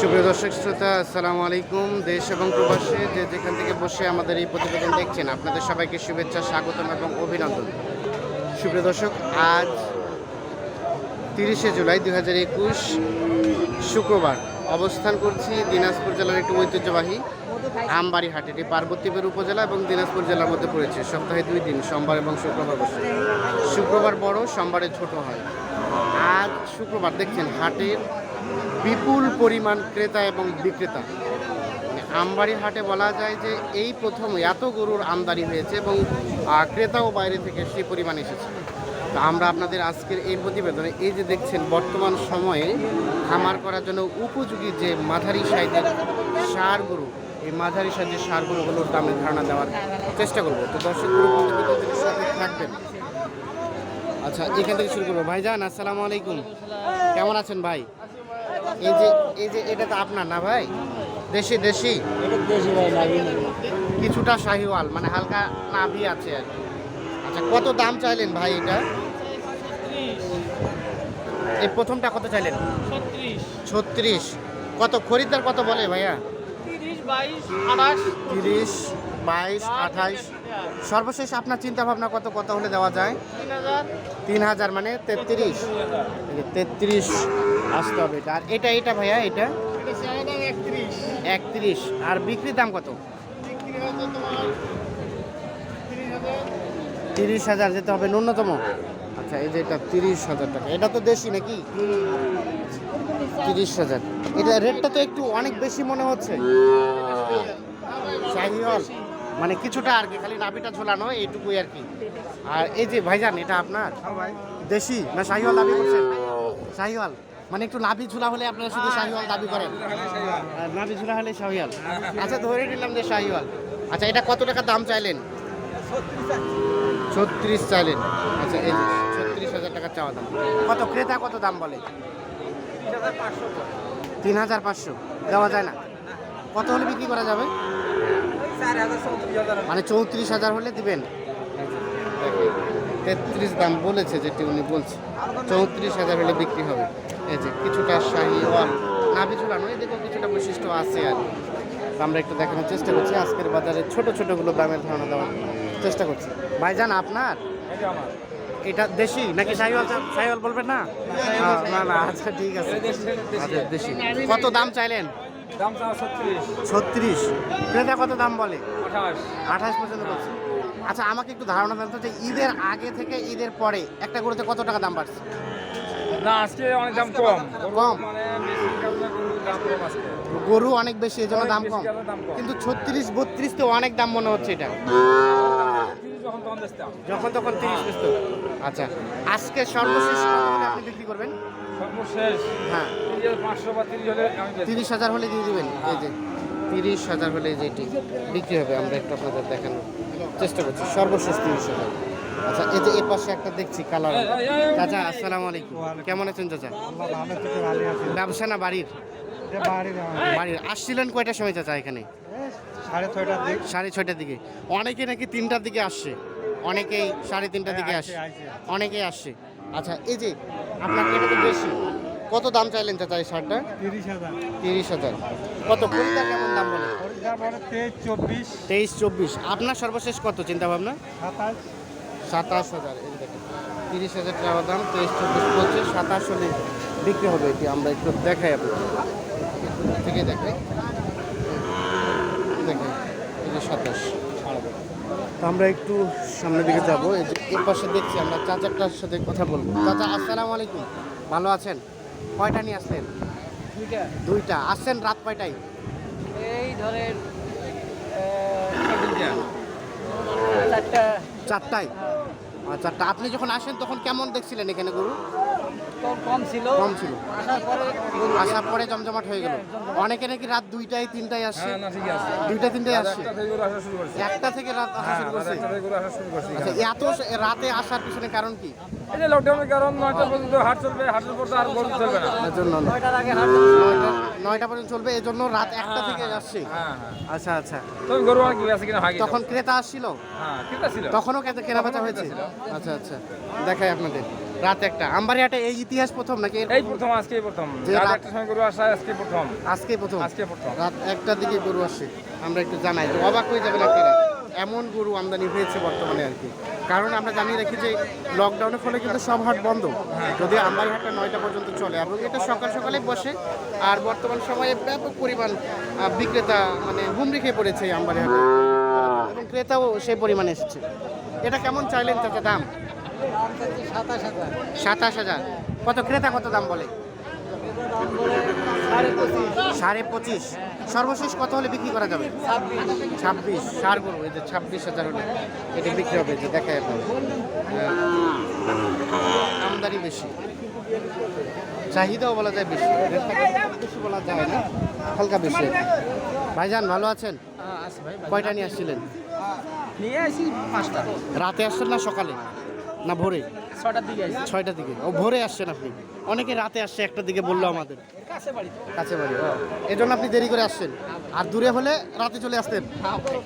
সুপ্রিয় দর্শক, শ্রোতা, আসসালামু আলাইকুম। দেশ এবং প্রবাসে যে যেখান থেকে বসে আমাদের এই প্রতিবেদন দেখছেন, আপনাদের সবাইকে শুভেচ্ছা, স্বাগতম এবং অভিনন্দন। সুপ্রিয় দর্শক, আজ তিরিশে জুলাই দু হাজার একুশ, শুক্রবার। অবস্থান করছি দিনাজপুর জেলার একটি ঐতিহ্যবাহী আমবাড়ি হাট, এটি পার্বতীপুর উপজেলা এবং দিনাজপুর জেলার মধ্যে পড়েছে। সপ্তাহে দুই দিন, সোমবার এবং শুক্রবার বসে। শুক্রবার বড়, সোমবারে ছোট হয়। আজ শুক্রবার দেখছেন হাটের বিপুল পরিমাণ ক্রেতা এবং বিক্রেতা। মানে আমবাড়ি হাটে বলা যায় যে এই প্রথম এত গরুর আমদানি হয়েছে এবং ক্রেতাও বাইরে থেকে সেই পরিমাণ এসেছে। তো আমরা আপনাদের আজকের এই প্রতিবেদনে এই যে দেখছেন, বর্তমান সময়ে খামার করার জন্য উপযোগী যে মাঝারি সাইজের সার গরু, এই মাঝারি সাইজের সার গরুগুলোর দামের ধারণা দেওয়ার চেষ্টা করব। তো দর্শক থাকবেন। আচ্ছা এখান থেকে শুরু করব। ভাইজান, আসসালামু আলাইকুম। কেমন আছেন ভাই? এই যে এই যে এটা তো আপনার না ভাই? দেশি দেশি? কিছুটা শাহিওয়াল মানে হালকা নাভি আছে আর কি। আচ্ছা কত দাম চাইলেন ভাই এটা? এই প্রথমটা কত চাইলেন? ছত্রিশ। ছত্রিশ। কত খরিদ্দার কত বলে ভাইয়া? তিরিশ বাইশ আঠাশ। তিরিশ। বাইশ, আঠাইশ। সর্বশেষ আপনার চিন্তা ভাবনা কত কত হলে দেওয়া যায়? তিন হাজার মানে তেত্রিশ। তেত্রিশ আসতে হবে আর এটা এটা ভাইয়া, এটা? একত্রিশ। আর বিক্রির দাম কত? তিরিশ হাজার যেতে হবে ন্যূনতম। আচ্ছা এই যে এটা তিরিশ হাজার টাকা। এটা তো দেশি নাকি? তিরিশ হাজার। এটা রেটটা তো একটু অনেক বেশি মনে হচ্ছে। শাহিওয়াল। মানে কিছুটা আর কি খালি নাভিটা ঝোলানো এইটুকুই আর কি। আর এই যে ভাইজান এটা আপনার? দেশি না শাহিওয়াল দাবি করছেন? শাহিওয়াল। মানে একটু নাভি ঝুলা হলে আপনারা শুধু শাহিওয়াল দাবি করেন? আর নাভি ঝুলা হলে শাহিওয়াল। আচ্ছা ধরে নিলাম যে শাহিওয়াল। আচ্ছা এটা কত টাকা দাম চাইলেন? ছত্রিশ চাইলেন। আচ্ছা এই ছত্রিশ হাজার টাকা চাওয়া দাম। কত ক্রেতা কত দাম বলে? তিন হাজার পাঁচশো। দেওয়া যায় না। কত হলে বিক্রি করা যাবে? মানে চৌত্রিশ হাজার হলে দিবেন? তেত্রিশ দাম বলেছে যেটি উনি বলছে। চৌত্রিশ হাজার হলে বিক্রি হবে। এই যে কিছুটা শাহি ওয়াল নাভি ঝুলানো এই দেখো কিছুটা বৈশিষ্ট্য আছে আর। আমরা একটু দেখানোর চেষ্টা করছি। আজকের বাজারে ছোট ছোটগুলো দামের ধারণা দেওয়ার চেষ্টা করছি। ভাইজান আপনার? এটা দেশি নাকি শাহিওয়াল চা- শাহিওয়াল বলবেন না? না না আচ্ছা ঠিক আছে। আচ্ছা দেশি। কত দাম চাইলেন? দাম ছত্রিশ। ছত্রিশ। ক্রেতা কত দাম বলে? আঠাশ। আঠাশ পর্যন্ত বলছে। আচ্ছা আমাকে একটু ধারণা দেন তো যে ঈদের আগে থেকে ঈদের পরে একটা গরুতে কত টাকা দাম বাড়ছে? না আজকে অনেক দাম কম। কম? মানে গরু অনেক বেশি এই জন্য দাম কম। কিন্তু ছত্রিশ বত্রিশ তো অনেক দাম মনে হচ্ছে এটা। যখন তখন বেচতাম যখন তখন তিরিশ বেচত আচ্ছা আজকে সর্বশেষ আপনি বিক্রি করবেন? সর্বশেষ হ্যাঁ। তিরিশ হাজার হলে দিয়ে দিবেন এই যে তিরিশ হাজার হলে যেটি বিক্রি হবে আমরা একটু আপনাদের দেখানোর চেষ্টা করছি। সর্বশেষ তিরিশ হাজার। আচ্ছা এই যে এর পাশে একটা দেখছি কালার চাচা আসসালামু আলাইকুম। কেমন আছেন চাচা? ব্যবসা না বাড়ির? বাড়ির আসছিলেন কয়টার সময় চাচা এখানে? সাড়ে ছয়টার দিকে। সাড়ে ছয়টার দিকে। অনেকে নাকি তিনটার দিকে আসছে। অনেকেই সাড়ে তিনটার দিকে আসছে আসছে, অনেকেই আসছে। আচ্ছা এই যে আপনার এটা তো বেশি? কত দাম চাইলেন চাচা এই শার্টটা তিরিশ হাজার। তিরিশ হাজার। কত? কোনটা কেমন দাম বলে তেইশ চব্বিশ। আপনার সর্বশেষ কত চিন্তা ভাবনা সাতাশ। সাতাশ হাজার। তিরিশ হাজার টাকা দাম তেইশ চব্বিশ পঁচিশ সাতাশ হলে বিক্রি হবে এটি। আমরা একটু দেখাই আপনাকে থেকে দেখাই। দেখেন যে সাতাশ। তো আমরা একটু সামনের দিকে যাব। এই পাশে দেখছি আমরা চাচারটার সাথে কথা বলব। চাচা আসসালামু আলাইকুম। ভালো আছেন? কয়টা নিয়ে আসলেন? দুইটা। দুইটা। আসছেন রাত কয়টায়? এই ধরেন চারটা। চারটায়? আচ্ছা আপনি যখন আসেন তখন কেমন দেখছিলেন এখানে গরু? কম কম ছিল। কম ছিল। আসার পরে জমজমাট হয়ে গেল। অনেকে নাকি রাত দুইটায় তিনটায় আসছে। হ্যাঁ, না দুইটা তিনটায় আসছে। একটা থেকে থেকে রাত আসা শুরু করছে। একটা থেকে গরু আসা শুরু করছে আচ্ছা এত রাতে আসার পিছনে কারণ কি? এই যে লকডাউনের কারণ নয়টা পর্যন্ত হাট চলবে হাটের পর আর গরু চলবে না। এর নয়টার আগে হাট নয়টা পর্যন্ত চলবে রাত একটা থেকে আসছে। হ্যাঁ হ্যাঁ। আচ্ছা আচ্ছা। তবে গরু অনেক আছে কিনা ভাগে তখন ক্রেতা আসছিল? হ্যাঁ তখনও কেনা কেনা বেচা হয়েছে? আচ্ছা আচ্ছা। দেখাই আপনাদের। রাত একটা। আম্বারিহাটে এই ইতিহাস প্রথম নাকি এই প্রথম আজকেই প্রথম। রাত একটা সময় গরু আসা আজকে প্রথম। আজকে প্রথম। আজকে প্রথম। রাত একটার দিকে গরু আসে। আমরা একটু জানাই যে অবাক হয়ে যাবেন আপনারা। এমন গরু আমদানি হয়েছে বর্তমানে আর কি। কারণ আমরা জানিয়ে রাখি যে লকডাউনের ফলে কিন্তু সব হাট বন্ধ। যদি আমবাড়ি হাটটা নয়টা পর্যন্ত চলে এবং এটা সকাল সকালে বসে। আর বর্তমান সময়ে ব্যাপক পরিমাণ বিক্রেতা মানে হুমড়ি খেয়ে পড়েছে আমবাড়ি হাটে এবং ক্রেতাও সেই পরিমাণে এসেছে। এটা কেমন চাইলেন চাচা দাম? সাতাশ হাজার। কত ক্রেতা কত দাম বলে? সাড়ে পঁচিশ। সর্বশেষ কত হলে বিক্রি করা যাবে? ছাব্বিশ। সার গরু এই যে ছাব্বিশ হাজার হলে এটা বিক্রি হবে যে দেখায় আপনার আমদানি বেশি। চাহিদাও বলা যায় বেশি। বেশি বলা যায় না হালকা বেশি। ভাইজান ভালো আছেন? কয়টা নিয়ে আসছিলেন? নিয়ে আসি পাঁচটা। রাতে আসছেন না সকালে? না ভোরে? ছটার দিকে ছয়টার দিকে। ও ভোরে আসছেন আপনি? অনেকে রাতে আসছে একটার দিকে বলল আমাদের। কাছে বাড়ি কাছে বাড়ি এই জন্য আপনি দেরি করে আসছেন। আর দূরে হলে রাতে চলে আসতেন?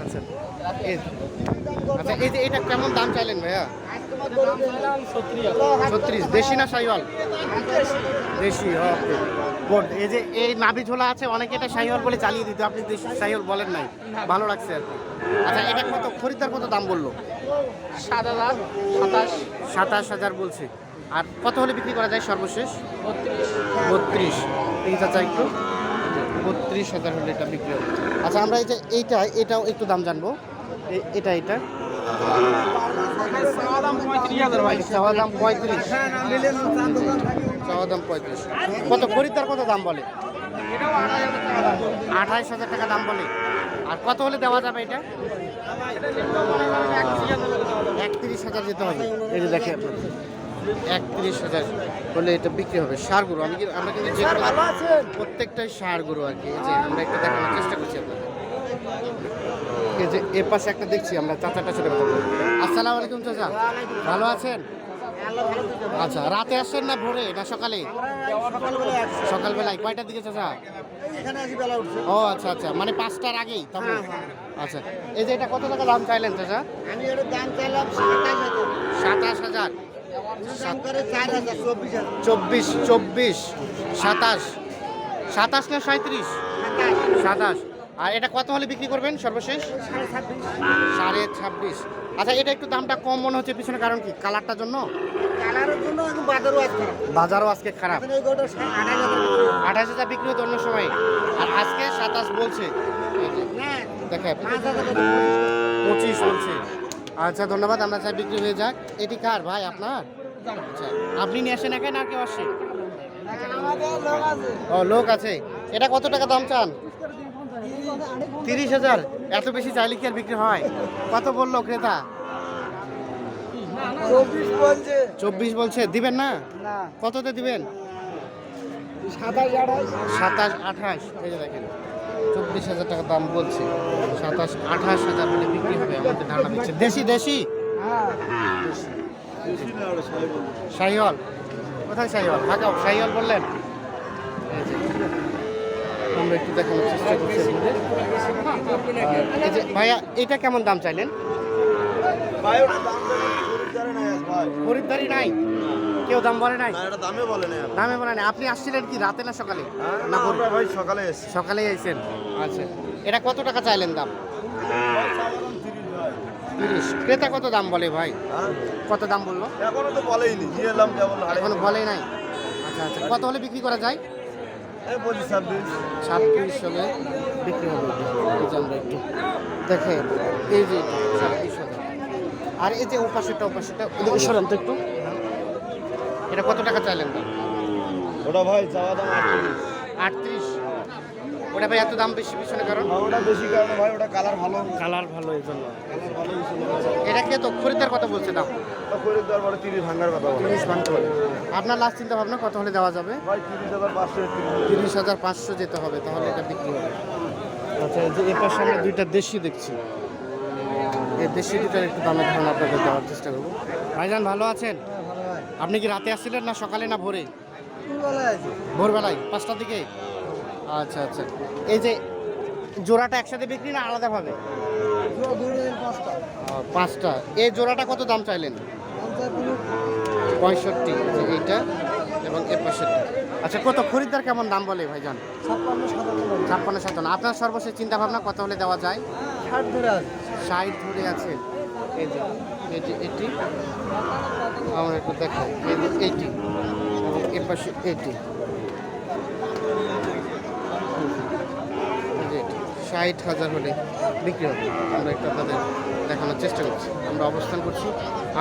আচ্ছা। এই- আচ্ছা এই যে এটা কেমন দাম চাইলেন ভাইয়া? ছত্রিশ। দেশি না সাইওয়াল? দেশি ওকে। গুড এই যে এই নাভি ঝোলা আছে অনেকে এটা সাইওয়াল বলে চালিয়ে দিত। আপনি দেশি সাইওয়াল বলেন নাই ভালো লাগছে আর কি। আচ্ছা এটা কত খরিদ্দার কত দাম বলল? সাত হাজার সাতাশ। সাতাশ হাজার বলছে। আর কত হলে বিক্রি করা যায় সর্বশেষ? বত্রিশ। এই চাচা একটু। বত্রিশ হাজার হলে এটা বিক্রি হবে। আচ্ছা আমরা এই যে এইটা এটাও একটু দাম জানব। এটা এটা। দাম পঁয়ত্রিশ চাওয়া দাম পঁয়ত্রিশ। কত খরিদ্দার কত দাম বলে? আঠাইশ হাজার টাকা দাম বলে। আর কত হলে দেওয়া যাবে এটা? একত্রিশ হাজার যেতে হবে। এই যে দেখে একত্রিশ হাজার হলে এটা বিক্রি হবে। সার গরু আমি কি- আমরা কিন্তু যে প্রত্যেকটাই সার গরু আর কি। যে আমরা একটু দেখানোর চেষ্টা করছি আপনাদের। এই যে এ পাশে একটা দেখছি আমরা চাচাটা ছেলে কথা বলব আসসালামু আলাইকুম চাচা। ভালো আছেন? আচ্ছা রাতে আসছেন না ভোরে না সকালে? সকালবেলায়। কয়টার দিকে চাচা? ও আচ্ছা আচ্ছা। মানে পাঁচটার আগেই তখন? আচ্ছা। এই যে এটা কত টাকা দাম চাইলেন চাচা? আমি এর দাম চাইলাম সাতাশ হাজার। চব্বিশ চব্বিশ সাতাশ। সাতাশ না সাঁত্রিশ সাতাশ। আর এটা কত হলে বিক্রি করবেন সর্বশেষ? সাড়ে ছাব্বিশ। আচ্ছা এটা একটু দামটা কম মনে হচ্ছে পিছনে কারণ কি? কালারটার জন্য? কালারের জন্য এখন বাজারও আজকে খারাপ। আঠাশ হাজার বিক্রি হতো অন্য সময়। আর আজকে সাতাশ বলছে। এই যে, পাঁচ হাজার পঁচিশ বলছে। আচ্ছা ধন্যবাদ। আমরা চাই বিক্রি হয়ে যাক। এটি কার ভাই আপনার? আচ্ছা আপনি নিয়ে আসেন একাই না কেউ আসে? ও লোক আছে। এটা কত টাকা দাম চান? তিরিশ হাজার। এত বেশি চাইলে কি আর বিক্রি হয়? কত বলল ক্রেতা? চব্বিশ বলছে। দিবেন না? কততে দিবেন? সাতাশ আঠাশ। এই যে দেখেন চব্বিশ হাজার টাকা দাম বলছে। সাতাশ আঠাশ হাজার হলে বিক্রি হবে আমাদের ধারণা দিচ্ছে দেশি দেশি? হ্যাঁ। শাহিওয়াল। কোথায় শাহিওয়াল? ঢাকা শাহিওয়াল বললেন? আমরা একটু দেখানোর চেষ্টা করছি ভাইয়া এটা কেমন দাম চাইলেন? খরিদ্দারি নাই? কেউ দাম বলে নাই? দামে বলে না দামে বলে নাই। আপনি আসছিলেন কি রাতে না সকালে? না ভোর? ভাই সকালে সকালে আইছেন আচ্ছা। এটা কত টাকা চাইলেন দাম? তিরিশ। ক্রেতা কত দাম বলে ভাই? কত দাম বলল? এখনও তো বলেইনি। এখনও বলেই নাই? আচ্ছা আচ্ছা। কত হলে বিক্রি করা যায়? ছাব্বিশ। হলে বিক্রি হবে। আমরা একটু। দেখে এই যে ছাব্বিশ হাজার আর এই যে ওপাশেরটা ওপাশেরটা ওদিকে সরান তো একটু। এটা কত টাকা চাইলেন ওটা ভাই চাওয়া দাম আটত্রিশ। আটত্রিশ? ওটা ভাই এত দাম বেশি পিছনে কারণ? আর ওটা বেশি কারণে ভাই ওটা কালার ভালো। কালার ভালো এই জন্য। এটা কে তো? খরিদ্দার কথা বলছে দাম। করে দেওয়ার তিরিশ ভাঙার কথা বলে। তিরিশ ভাঙতে হবে আপনার লাস্ট চিন্তা ভাবনা কত হলে দেওয়া যাবে? ভাই তিরিশ হাজার পাঁচশো তিরিশ হাজার। পাঁচশো যেতে হবে তাহলে এটা বিক্রি হবে। আচ্ছা এই যে এটার সামনে দুইটা দেশি দেখছি। এই দেশি দুটার একটু দামের ধারণা আপনাদের দেওয়ার চেষ্টা করব। ভাইজান ভালো আছেন? আপনি কি রাতে আসছিলেন না সকালে না ভোরে? ভোরবেলায় পাঁচটার দিকে? আচ্ছা আচ্ছা। এই যে জোড়াটা একসাথে বিক্রি না আলাদাভাবে? পাঁচটা। এই জোড়াটা কত দাম চাইলেন? পঁয়ষট্টি যে এইটা এবং এ পাশেরটা আচ্ছা কত? খরিদ্দার কেমন দাম বলে ভাইজান? ছাপ্পান্ন সাতান্ন আপনার সর্বশেষ চিন্তা ভাবনা কত হলে দেওয়া যায়? ষাট ধরে আছে। ষাট ধরে আছে। এই যে এটি। আমরা একটু দেখাই। এইটি এবং এ পাশে এটি এই যে এটি। ষাট হাজার হলে বিক্রি হবে। আমরা একটু আপনাদের দেখানোর চেষ্টা করছি। আমরা অবস্থান করছি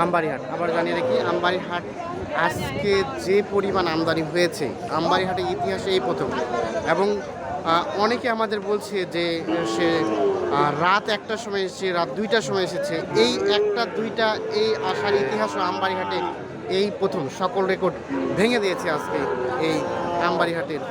আমবাড়ি হাট আবার জানিয়ে রাখি আমবাড়ি হাট আজকে যে পরিমাণ আমদানি হয়েছে আমবাড়ি হাটের ইতিহাসে এই প্রথম। এবং অনেকে আমাদের বলছে যে সে রাত একটার সময় এসেছে, রাত দুইটার সময় এসেছে। এই একটা, দুইটা, এই আসার ইতিহাসও আমবাড়ি হাটে এই প্রথম। সকল রেকর্ড ভেঙে দিয়েছে আজকে এই আমবাড়ি হাটের